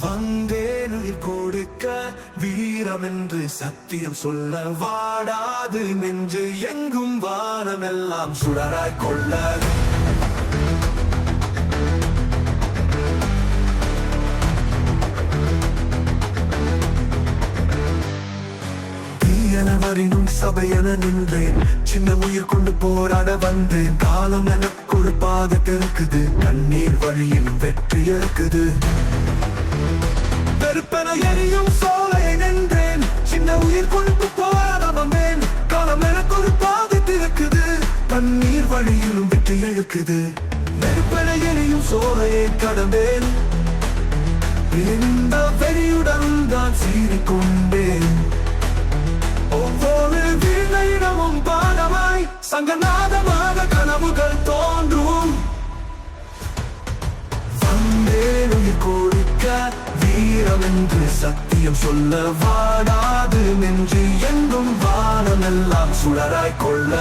வந்தேன் கொடுக்க வீரம் என்று சத்தியம் சொல்ல வாடாது நெஞ்சு எங்கும் வானமெல்லாம் சுடராய் கொள்ள. தீயன சபையென நின்றேன். சின்ன உயிர் கொண்டு போராட வந்தேன். காலம் எனக்கு ஒரு பாதை இருக்குது கண்ணீர் வழியில் வெற்றி இருக்குது நெருப்பென எரியும் சோலையை நின்றேன். சின்ன உயிர் கொழுப்பு போராட வந்தேன் காலம் எனக்கு ஒரு பாதை திறக்குது. தண்ணீர் வழியிலும் விட்டு இழுக்குது. நெருப்பென எரியும் சோலையை கடந்தேன். இந்த வெறியுடன் தான் சீறிக்கொண்டேன். ஒவ்வொரு வீணையிடமும் பாடமாய் சங்கநாதமாய் வீரம் என்று சத்தியம் சொல்ல வாடாது நின்று எங்கும் வானமெல்லாம் சுடராய் கொள்ள.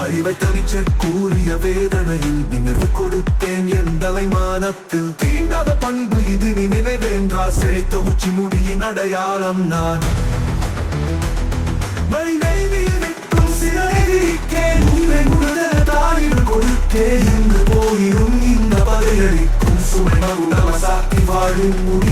அறிவை தனிச்ச கூறிய வேதனையில் நினைவு கொடுத்தேன் என் தலைமானத்தில் தீண்டாத பண்பு இது நீ நினைவேன்றால் சிறைத்த உச்சி முடியின் அடையாளம் நான். you.